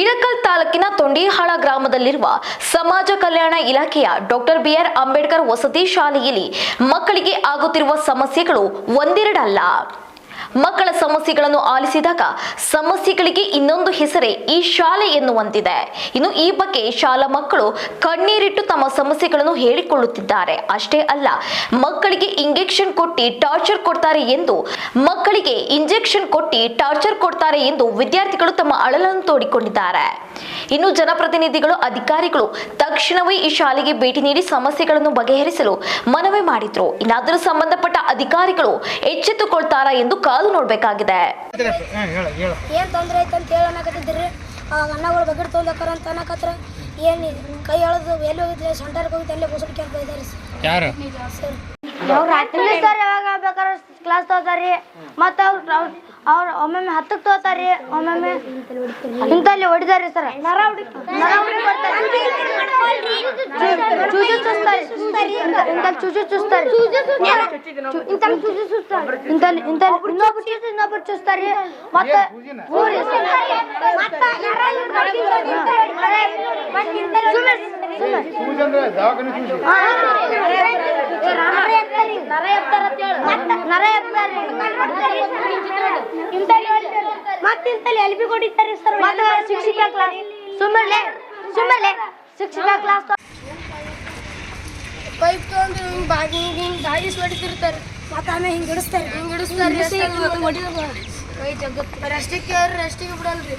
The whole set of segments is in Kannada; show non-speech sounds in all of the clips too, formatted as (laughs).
ಇಳಕಲ್ ತಾಲೂಕಿನ ತೊಂಡಿಹಾಳ ಗ್ರಾಮದಲ್ಲಿರುವ ಸಮಾಜ ಕಲ್ಯಾಣ ಇಲಾಖೆಯ ಡಾಕ್ಟರ್ ಬಿಆರ್ ಅಂಬೇಡ್ಕರ್ ವಸತಿ ಶಾಲೆಯಲ್ಲಿ ಮಕ್ಕಳಿಗೆ ಆಗುತ್ತಿರುವ ಸಮಸ್ಯೆಗಳು ಒಂದೆರಡಲ್ಲ. ಮಕ್ಕಳ ಸಮಸ್ಯೆಗಳನ್ನು ಆಲಿಸಿದಾಗ ಸಮಸ್ಯೆಗಳಿಗೆ ಇನ್ನೊಂದು ಹೆಸರೇ ಈ ಶಾಲೆ ಎನ್ನುವಂತಿದೆ. ಇನ್ನು ಈ ಬಗ್ಗೆ ಶಾಲಾ ಮಕ್ಕಳು ಕಣ್ಣೀರಿಟ್ಟು ತಮ್ಮ ಸಮಸ್ಯೆಗಳನ್ನು ಹೇಳಿಕೊಳ್ಳುತ್ತಿದ್ದಾರೆ. ಅಷ್ಟೇ ಅಲ್ಲ, ಮಕ್ಕಳಿಗೆ ಇಂಜೆಕ್ಷನ್ ಕೊಟ್ಟಿ ಟಾರ್ಚರ್ ಕೊಡ್ತಾರೆ ಎಂದು, ಮಕ್ಕಳಿಗೆ ಇಂಜೆಕ್ಷನ್ ಕೊಟ್ಟಿ ಟಾರ್ಚರ್ ಕೊಡ್ತಾರೆ ಎಂದು ವಿದ್ಯಾರ್ಥಿಗಳು ತಮ್ಮ ಅಳಲನ್ನು ತೋಡಿಕೊಂಡಿದ್ದಾರೆ. ಇನ್ನು ಜನಪ್ರತಿನಿಧಿಗಳು, ಅಧಿಕಾರಿಗಳು ತಕ್ಷಣವೇ ಈ ಶಾಲೆಗೆ ಭೇಟಿ ನೀಡಿ ಸಮಸ್ಯೆಗಳನ್ನು ಬಗೆಹರಿಸಲು ಮನವಿ ಮಾಡಿದ್ರು. ಇನ್ನಾದರೂ ಸಂಬಂಧಪಟ್ಟ ಅಧಿಕಾರಿಗಳು ಎಚ್ಚೆತ್ತುಕೊಳ್ತಾರಾ ಎಂದು ಕಾದು ನೋಡಬೇಕಾಗಿದೆ. ಏನು ತೊಂದರೆ ಐತೆ ಅಂತ ಹೇಳಿ ಅನ್ನಕತ್ತಿದ್ರಿ ಅವಾಗ ಅಣ್ಣಗಳು ಬಗೆಟ್ ತೊಗೊಂಡಕ್ಕಾರ ಅಂತ ಅನ್ನಕತ್ರ. ಏನು ಕೈ ಎಳೆದು ಎಲ್ಲಿ ಹೋಗಿದ್ದೆ ಸೆಂಟರ್ ಹೋಗಿದ್ದೆ ಅಲ್ಲೇ ಬಸಡಿ ಕ್ಯಾಂಪ್ ಇದ್ದಾರೆ ಯಾರು? ಸರ್. ಇಂಗ್ಲೀಷ್ ಸರ್ ಯಾವಾಗ ಬೇಕಾದ್ರೆ ಕ್ಲಾಸ್ ತಗೋತಾರಿ ಮತ್ತ ಅವ್ರ ಅವ್ರು ಒಮ್ಮೊಮ್ಮೆ ಹತ್ತಕ್ಕೆ ತಗೋತಾರಿ ಒಮ್ಮೊಮ್ಮೆ ಇಂತಲ್ಲಿ ಹೊಡಿದಾರಿ ಸರ್. ನರ ಹೊಡಿ ನರ ಹೊಡಿ ಚೂಜು ಚುಸ್ತಾರೆ ಇಂತಲ್ಲಿ ಚೂಜು ಚುಸ್ತಾರೆ ಇಂತಲ್ಲಿ ಚೂಜು ಚುಸ್ತಾರೆ ಇಂತಲ್ಲಿ ಇಂತಲ್ಲಿ ಇನ್ನೊಬ್ರು ಚೂಜು ಇನ್ನೊಬ್ರು ಚುಸ್ತಾರೆ ಮತ್ತೆ ಊರಿ ಮತ್ತಿಂತಲ್ಲಿ ಎಲ್ ಬಿ ಕೊಡಿತಾರೆ ಸರ್ ಮತ್ತೆ ಶಿಕ್ಷಕ ಕ್ಲಾಸ್ ಸುಮ್ಮನೆ ಸುಮ್ಮನೆ ಶಿಕ್ಷಕ ಕ್ಲಾಸ್ ಪೈಪ್ ತಗೊಂಡು ಹಿಂಗೆ ಬಾಗಿ ಹಿಂಗೆ ಗಾಡಿ ಹೊಡಿತಿರ್ತಾರೆ ಮತ್ತೆ ಆಮೇಲೆ ಹಿಂಗೆ ಹಿಡಿಸ್ತಾರೆ ಹಿಂಗೆ ಹಿಡಿಸ್ತಾರೆ ರೆಸ್ಟಿಗೆ ರೆಸ್ಟಿಗೆ ಬಿಡಲ್ರಿ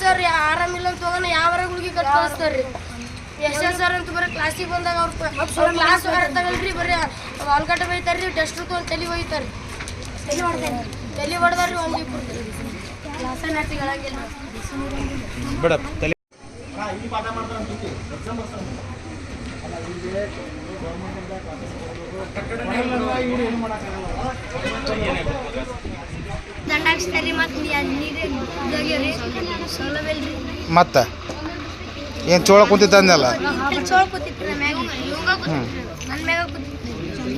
ಸರ್ ಆರಾಮಿಲ್ಲ ಅಂತ ಹೋಗೋಣ ಯಾವ ಗುಳಿಗೆ ಕಟ್ ಕಳಿಸ್ತಾರ್ರಿ ಎಸ್ ಎಸ್ ಸರ್ ಅಂತ ಬರೀ ಕ್ಲಾಸಿಗೆ ಬಂದಾಗ ಅವ್ರು ಕ್ಲಾಸ್ ತಗಲ್ರಿ ಬರೀ ಆಲ್ಗಟ್ಟ ಬೈತಾರ್ರಿ ಟೆಸ್ಟ್ ತೊಗೊಂಡು ತಲೆ ಒಯ್ತಾರೆ ತಲೆ ಹೊಡ್ತಾರೆ ತಲೆ ಹೊಡೆದಾರ್ರಿ ಒಂದು ಇಬ್ಬರು ಕ್ಲಾಸ ನರ್ಸಿಗಳಾಗಿಲ್ಲ ಬಿಡ ಪಾಠ ಮಾಡ್ತಾರೆ ಹಾಕ್ಸ್ತಾರ್ರಿ ಎಕ್ಸಾಮ್ ಬರ್ತಾರೆ ಸೌಲಭ್ಯ ಇಲ್ರಿ ಮತ್ತೆ ಏನು ಚೋಳ ಮತ್ತೆ ಇಲ್ಲಿ ಚೋಳ ಕೂತಿತ್ತು ಕೂತಿತ್ತು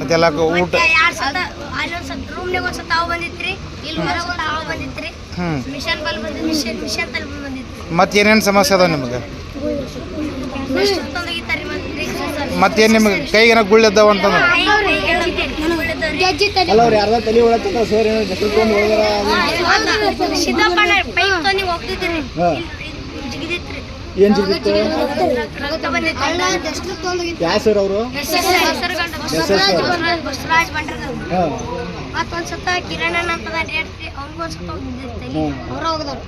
ಮತ್ತೆಲ್ಲ ಊಟ ಅಲ್ಲಿ ರೂಮ್ನಾಗ ಅವ್ ಬಂದಿತ್ರಿ. ಇಲ್ಲಿ ಹೊರಗೆ ಅವ್ ಬಂದಿತ್ರಿ. ಮಿಷನ್ ಬಲ್ ಬಂದಿತ್ತು ಮಿಷನ್ ಮಿಷನ್ ತಲೆ ಮತ್ತೆ ಏನೇನು ಸಮಸ್ಯೆ ಅದಾವ ನಿಮಗೆ? ಮತ್ತೇನು ನಿಮ್ಗೆ ಕೈಗೆ ಏನೋ ಗುಳ್ಳಿ ಅದಾವ ಅಂತಂದ್ರೆ? ಅಲ್ಲ ಅವ್ರು ಯಾರ್ದ ತಲೆ ಒಳತ್ತ ಸರ್ ಏನೋ ಸರ್ ಅವರು? ಬಸವರಾಜ್ ಕಿರಣ್ ಅಂತದ ಹೋಗದವ್ರು.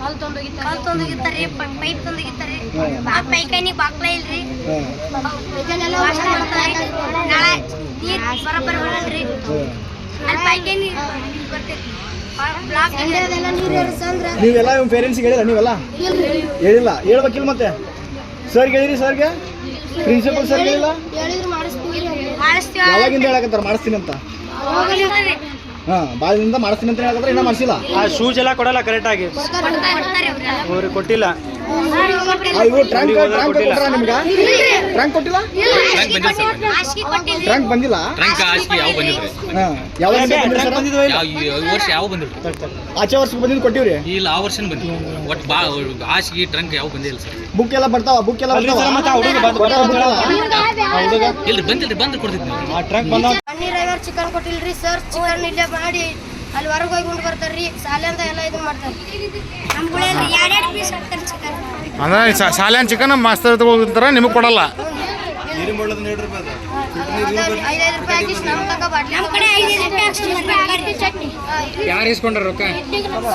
ಕಾಲ್ ತೊಂದೋಗಿತ್ತಾರೆ ಕಾಲ್ ಪೈಪ್ ಬಾಕ್ಲ ಇಲ್ರಿ? ಹಾ ವಾಶ್ ಮಾಡ್ತಾರೆ. ನಾಳೆ ನೀರು ಬರೋಬ್ಬರಿ ಬರಲ್ರಿ ಅಲ್ಲಿ ಪೈಕೈನಿ ಬರ್ತೈತಿ ಬ್ಲಾಕ್ ನೀವೆಲ್ಲ ನಿಮ್ಮ ಪೇರೆಂಟ್ಸ್ಗೆ ಹೇಳಿಲ್ಲ ನೀವೆಲ್ಲ? ಹೇಳಿಲ್ಲ. ಹೇಳ್ಬೇಕಿಲ್ಲ ಮತ್ತೆ? ಸರ್ಗೆ ಹೇಳಿರಿ ಸರ್ಗೆ? ಪ್ರಿನ್ಸಿಪಲ್ ಸರ್ ಹೇಳಿಲ್ಲ? ಹೇಳಿದ್ರು ಮಾಡಿಸ್ತೀವಿ ಮಾಡಿಸ್ತೀವಿ. ಯಾವಾಗಿಂದ ಹೇಳಕತ್ತಾರ ಮಾಡಿಸ್ತೀನಿ ಅಂತ? ಹಾ ಮಾಡಿಸ್ತೀನಿ ಅಂತ ಹೇಳಿದ್ರೆ ಇನ್ನೂ ಮಾಡಿಸಿಲ್ಲ. ಆ ಶೂಸ್ ಎಲ್ಲ ಕೊಡಲ್ಲ ಕರೆಕ್ಟಾಗಿ ಅವ್ರಿಗೆ ಕೊಟ್ಟಿಲ್ಲ. ಆ, ಇವು ಟ್ರಂಕ್ ಟ್ರಂಕ್ ಕೊಟ್ರ ನಿಮ್ಗೆ? ಟ್ರಂಕ್ ಕೊಟ್ಟಿಲ್ಲ? ಟ್ರಂಕ್ ಬಂದಿಲ್ಲ ಟ್ರಂಕ್ ಹಾಸಿಗೆ ಯಾವ ಬಂದಿದ್ರಿ? ಹಾ ಯಾವಾಗ ಬಂದಿಲ್ಲ ಸರ್? ಬಂದಿದ್ವು ಇಲ್ಲ? ಈ ವರ್ಷ ಯಾವ ಬಂದಿದ್ರು? ಆಚೆ ವರ್ಷಕ್ಕೆ ಬಂದಿದ್ದು ಕೊಟ್ಟಿವ್ರಿ? ಇಲ್ಲ ಆ ವರ್ಷ ಬಂದಿಲ್ಲ. ಒಟ್ಟು ಬಾ ಹಾಸಿಗೆ ಟ್ರಂಕ್ ಯಾವ ಬಂದಿಲ್ಲ ಸರ್. ಬುಕ್ ಎಲ್ಲ ಬರ್ತಾವ ಬುಕ್ ಎಲ್ಲ ಬರ್ತಾವ? ಮತ್ತೆ ಹುಡುಗ ಬಂದ್- ಹುಡುಗ? ಇಲ್ರಿ ಬಂದಿಲ್ರಿ ಕೊಡ್ತಿದ್ವಿ ಆ ಟ್ರಂಕ್ ಬಂದ ಚಿಕನ್ ಕೊಟ್ಟಿಲ್ರಿ ಸರ್ ಚಿಕನ್ ಇಲ್ಲೇ ಮಾಡಿ ಅಲ್ಲಿ ಹೊರಗೆ ಹೋಗಿ ಉಂಡು ಬರ್ತಾರ್ರಿ ಸಾಲೆ ಅಂತ ಎಲ್ಲ ಇದು ಮಾಡ್ತಾರೆ ನಮ್ಗಳಲ್ಲಿ ಎರಡೆರಡು ಪೀಸ್ ಹಾಕ್ತಾರೆ ಚಿಕನ್ ಅಂದ್ರೆ ಶಾಲೆನ ಚಿಕನ್ ಮಾಸ್ತರ್ ತಗೋತಾರ ನಿಮಗೆ ಕೊಡಲ್ಲ ಐದೈದು ರೂಪಾಯಿ ಹಾಕಿ ನಮ್ಮ ತಕ ಬಾಟ್ಲಿ ನಮ್ಮ ಕಡೆ ಐದೈದು ರೂಪಾಯಿ ಹಾಕ್ಸ್ತೀವಿ ಚಟ್ನಿ ಯಾರು ಇಸ್ಕೊಂಡ್ರ ರೊಕ್ಕ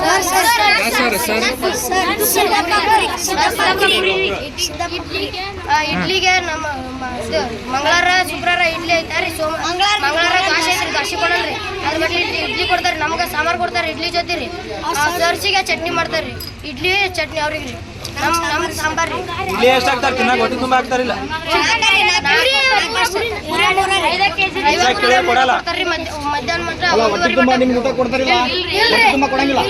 ಸರ್ ಸರ್ ಸರ್, ಸರ್. ಇಡ್ಲಿಗೆ ನಮ್ಮ ಮಂಗಳವಾರ ಶುಕ್ರವಾರ ಇಡ್ಲಿ ಐತಾರಿ ಸೋಮ ಮಂಗಳವಾರ ಐತ್ರಿ ಕೊಡಲ್ರಿ. ಅದ್ರ ಬಗ್ಗೆ ಇಡ್ಲಿ ಇಡ್ಲಿ ಕೊಡ್ತಾರೆ ನಮ್ಗೆ ಸಾಂಬಾರ್ ಕೊಡ್ತಾರೆ ಇಡ್ಲಿ ಜೊತೆ ರೀ ಸರ್ಸಿಗೆ ಚಟ್ನಿ ಮಾಡ್ತಾರೆ ಇಡ್ಲಿ ಚಟ್ನಿ ಅವ್ರಿಗೆ ರೀ ನಮ್ ನಮ್ ಸಾಂಬಾರ್. ರೀ ಇಲ್ಲಿ ಎಷ್ಟು ಹಾಕ್ತಾರೆ ತಿನ್ನಾಗ ಹೊಟ್ಟೆ ತುಂಬ ಹಾಕ್ತಾರಿಲ್ಲ ಮಧ್ಯ- ಮಧ್ಯಾಹ್ನ ಮಾತ್ರ ಅಲ್ಲ ಹೊಟ್ಟೆ ಒಂದೂವರೆ ತುಂಬ ನಿಮ್ಗೆ ಊಟ ಕೊಡ್ತಾರಿಲ್ಲ? ಹೊಟ್ಟೆ ತುಂಬ ಕೊಡಂಗಿಲ್ಲ?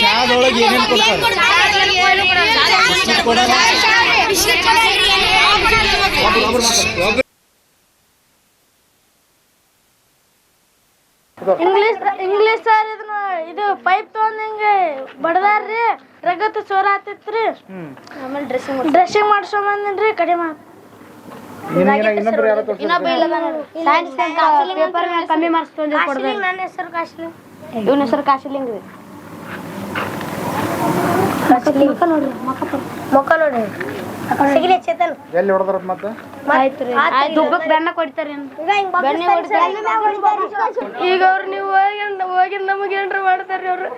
ಚಾದೊಳಗೆ ಏನೇನು ಕೊಡ್ತಾರೆ? ಇಂಗ್ಲಿಷ್ ಇಂಗ್ಲಿಷ್ ಸರ್ ಇದನ್ನ ಇದು ಪೈಪ್ ತಗೊಂಡ್ ಹಿಂಗೆ ಬಡದಾರ್ರಿ ರಗತ್ ಚೋರ ಆತಿತ್ರಿ. ಆಮೇಲೆ ಡ್ರೆಸ್ಸಿಂಗ್ ಡ್ರೆಸ್ಸಿಂಗ್ ಮಾಡ್ಸೊಂಬಂದ್ರಿ ಕಡಿಮೆ ಆತ್. ಇನ್ನೊಬ್ರು ಯಾರೋ ಪೇಪರ್ ಕಮ್ಮಿ ಕೊಡ್ಬೇಕು. ನನ್ನ ಹೆಸರು ಇವನ ಹೆಸರು ಕಾಶಿಲಿಂಗ್ ರೀ. ನೋಡ್ರಿ. (laughs) ಸಿಗಲಿ ಚೇತನ್ ಎಲ್ಲಿ ಹೊಡೆದ್ರ ಮತ್ತೆ? ದುಬ್ಬಕ್ ಬೆನ್ನ ಕೊಡ್ತಾರೆ ಬೆಣ್ಣೆ ಈಗ ಅವ್ರು ನೀವು ಹೋಗಿ ಹೋಗಿ ನಮಗೆ ಏನ್ರ ಮಾಡ್ತಾರ್ರಿ ಅವ್ರು.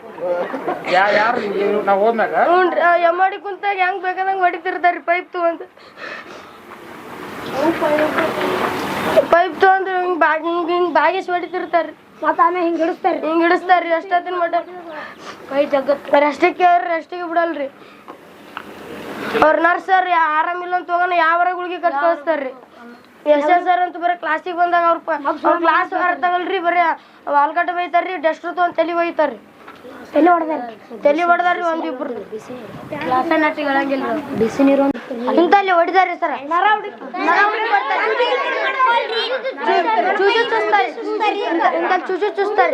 ಯಾ ಯಾರು ನಾವು ಹೋದ್ಮ್ಯಾಗ? ಹ್ಞೂ ಎಮ್ಮಾಡಿ ಕುಂತಾಗ ಹೆಂಗ್ ಬೇಕಾದಂಗೆ ಹೊಡಿತಿರ್ತಾರ್ರಿ ಪೈಪ್ ತಗೊಂಡು. ಪೈಪ್ ತಗೊಂಡು ಹಿಂಗ್ ಬಾಗಿ ಹಿಂಗ್ ಹಿಂಗ್ ಬಾಗಿಸ್ ಹೊಡಿತಿರ್ತಾರ್ರಿ. ಮತ್ತೆ ಆಮೇಲೆ ಹಿಂಗ್ ಹಿಡಿಸ್ತಾರ ಹಿಂಗ್ ಹಿಡಿಸ್ತಾರ್ರಿ ಅಷ್ಟೊತ್ತಿನ ಮಟ್ಟ. ಕೈ ಜಗತ್ತ ಅಷ್ಟಕ್ಕೆ ಅವ್ರಿ ಅಷ್ಟಿಗೆ ಬಿಡಲ್ರಿ. ಅವ್ರ ನರ್ಸರ್ ಸರ್ ಆರಾಮಿಲ್ಲ ಅಂತ ಹೋಗೋಣ ಯಾವ ಗುಳಿಗೆ ಕಟ್ ಕಳಿಸ್ತಾರ್ರಿ ಎಸ್ ಎಸ್ ಸರ್ ಅಂತ ಬರೀ ಕ್ಲಾಸಿಗೆ ಬಂದಾಗ ಅವ್ರ ಅವ್ರ ಕ್ಲಾಸ್ ಹೊರತಾಗಲ್ರಿ ಬರೀ ಆಲ್ಗಡ್ಡ ಬೈತಾರ್ರಿ ಡಸ್ಟ್ರು ತೊಗೊಂಡು ತಲೆ ಒಯ್ತಾರ್ರಿ. ತಲೆ ಹೊಡೆದಾರ ತಲೆ ಹೊಡೆದಾರ್ರಿ ಒಂದಿಬ್ರು ಬಿಸಿ ನೀರು ಇಂತಲ್ಲಿ ಹೊಡಿದಾರಿ ಸರ್ ನರ ಹೊಡಿ ನರ ಹೊಡಿ ಚೂಜು ಚುಸ್ತಾರೆ ಇಂತಲ್ಲಿ ಚೂಜು ಚುಸ್ತಾರೆ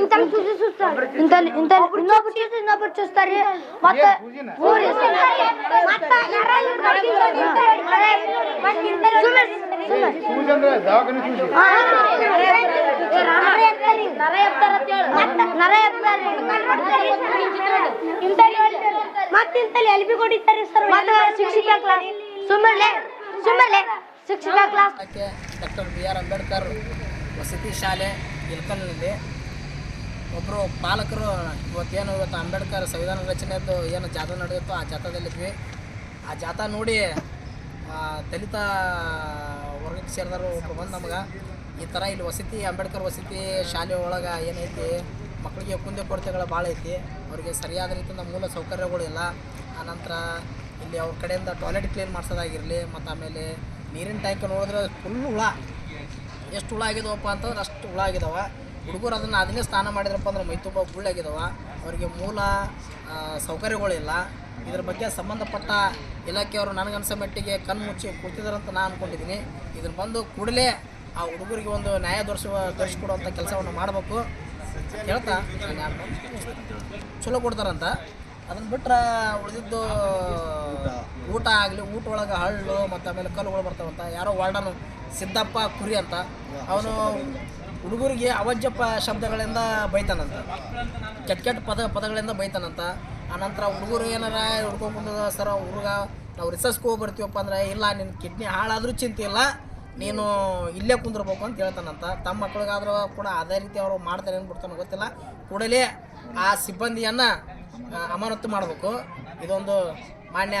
ಇಂತಲ್ಲಿ ಚೂಜು ಚುಸ್ತಾರೆ ಇಂತಲ್ಲಿ ಇಂತಲ್ಲಿ ಇನ್ನೊಬ್ರು ಚೂಜು ಇನ್ನೊಬ್ರು ಚುಸ್ತಾರೆ ಮತ್ತೆ ಊರಿ ಸೂಜಿ ಅಂದ್ರೆ ದವಾಖಾನೆ ಸೂಜಿ ಮತ್ತಿಂತಲ್ಲಿ ಎಲ್ ಬಿ ಕೊಡಿತಾರೆ ಸರ್? ಶಿಕ್ಷಕ ಕ್ಲಾಸ್ ಸುಮ್ಮನೆ ಸುಮ್ಮನೆ ಶಿಕ್ಷಕ class doctor B R Ambedkar ವಸತಿ ಶಾಲೆ ಇಲ್ಕಲ್ನಲ್ಲಿ ಒಬ್ಬರು ಪಾಲಕರು ಇವತ್ತೇನು ಇವತ್ತು ಅಂಬೇಡ್ಕರ್ ಸಂವಿಧಾನ ರಚನೆಯದ್ದು ಏನು ಜಾಥಾ ನಡೆಯುತ್ತೋ ಆ ಜಾಥಾದಲ್ಲಿದ್ವಿ ಆ ಜಾಥಾ ನೋಡಿ ಆ, ದಲಿತ ವರ್ಗಕ್ಕೆ ಸೇರಿದವರು ಒಬ್ಬ ಬಂದು ನಮ್ಗೆ ಈ ಥರ ಇಲ್ಲಿ ವಸತಿ ಅಂಬೇಡ್ಕರ್ ವಸತಿ ಶಾಲೆ ಒಳಗೆ ಏನೈತಿ? ಮಕ್ಕಳಿಗೆ ಕುಂದೆ ಕೊರತೆಗಳು ಭಾಳ ಐತಿ. ಅವರಿಗೆ ಸರಿಯಾದ ರೀತಿಯಿಂದ ಮೂಲ ಸೌಕರ್ಯಗಳು ಇಲ್ಲ. ಆನಂತರ ಇಲ್ಲಿ ಅವ್ರ ಕಡೆಯಿಂದ ಟಾಯ್ಲೆಟ್ ಕ್ಲೀನ್ ಮಾಡಿಸೋದಾಗಿರಲಿ, ಮತ್ತು ಆಮೇಲೆ ನೀರಿನ ಟ್ಯಾಂಕ್ ನೋಡಿದ್ರೆ ಫುಲ್ ಹುಳ. ಎಷ್ಟು ಹುಳ ಆಗಿದಾವಪ್ಪ ಅಂತಂದ್ರೆ ಅಷ್ಟು ಹುಳ ಆಗಿದಾವೆ. ಹುಡುಗರು ಅದನ್ನು ಅದನ್ನೇ ಸ್ನಾನ ಮಾಡಿದ್ರಪ್ಪ ಅಂದ್ರೆ ಮೈ ತುಂಬ ಗುಳ್ಳಾಗಿದಾವೆ ಅವರಿಗೆ ಮೂಲ ಸೌಕರ್ಯಗಳಿಲ್ಲ ಇದ್ರ ಬಗ್ಗೆ ಸಂಬಂಧಪಟ್ಟ ಇಲಾಖೆಯವರು ನನಗನ್ಸೋ ಮಟ್ಟಿಗೆ ಕಣ್ಣು ಮುಚ್ಚಿ ಅಂತ ನಾನು ಅಂದ್ಕೊಂಡಿದ್ದೀನಿ ಇದ್ರ ಬಂದು ಕೂಡಲೇ ಆ ಹುಡುಗರಿಗೆ ಒಂದು ನ್ಯಾಯ ದೊರೆಸುವ ದೊರಿಸಿಕೊಡುವಂಥ ಕೆಲಸವನ್ನು ಮಾಡಬೇಕು. ಹೇಳ್ತಾ. ಚಲೋ ಕೊಡ್ತಾರಂತ. ಅದನ್ನು ಬಿಟ್ರೆ ಉಳಿದಿದ್ದು ಊಟ ಆಗಲಿ, ಊಟ ಒಳಗೆ ಹಳ್ಳು ಮತ್ತು ಆಮೇಲೆ ಕಲ್ಲುಗಳು ಬರ್ತಾವಂತ. ಯಾರೋ ವಾರ್ಡನು ಸಿದ್ದಪ್ಪ ಕುರಿ ಅಂತ. ಅವನು ಹುಡುಗರಿಗೆ ಅವಜ್ಜಪ್ಪ ಶಬ್ದಗಳಿಂದ ಬೈತಾನಂತ. ಕೆಟ್ಟ ಕೆಟ್ಟ ಪದ, ಪದಗಳಿಂದ ಬೈತಾನಂತ. ಆನಂತರ ಹುಡುಗರು ಏನಾರ ಹುಡ್ಕೊಂಡ್ಬಂದ ಸರ್, ಹುಡುಗ, ನಾವು ರಿಸರ್ಚ್ಗೆ ಹೋಗಿ ಬರ್ತೀವಪ್ಪ ಅಂದ್ರೆ, ಇಲ್ಲ ನಿನ್ನ ಕಿಡ್ನಿ ಹಾಳಾದರೂ ಚಿಂತೆ ಇಲ್ಲ. ನೀನು ಇಲ್ಲೇ ಕುಂದಿರ್ಬೇಕು ಅಂತ ಹೇಳ್ತಾನಂತ. ತಮ್ಮ ಮಕ್ಳಿಗಾದ್ರೂ ಕೂಡ ಅದೇ ರೀತಿ ಅವರು ಮಾಡ್ತಾರೆ ಏನು ಬಿಡ್ತಾನೆ ಗೊತ್ತಿಲ್ಲ. ಕೂಡಲೇ ಆ ಸಿಬ್ಬಂದಿಯನ್ನು ಅಮಾನತು ಮಾಡಬೇಕು. ಇದೊಂದು ಮಾನ್ಯ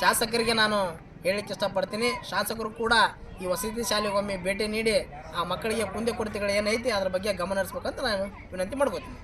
ಶಾಸಕರಿಗೆ ನಾನು ಹೇಳಿಕ್ಕೆ ಇಷ್ಟಪಡ್ತೀನಿ. ಶಾಸಕರು ಕೂಡ ಈ ವಸತಿ ಶಾಲೆಗೊಮ್ಮೆ ಭೇಟಿ ನೀಡಿ ಆ ಮಕ್ಕಳಿಗೆ ಕುಂದೆ ಕೊರತೆಗಳು ಏನೈತಿ ಅದ್ರ ಬಗ್ಗೆ ಗಮನ ಹರಿಸ್ಬೇಕಂತ ನಾನು ವಿನಂತಿ ಮಾಡ್ಕೋತೀನಿ.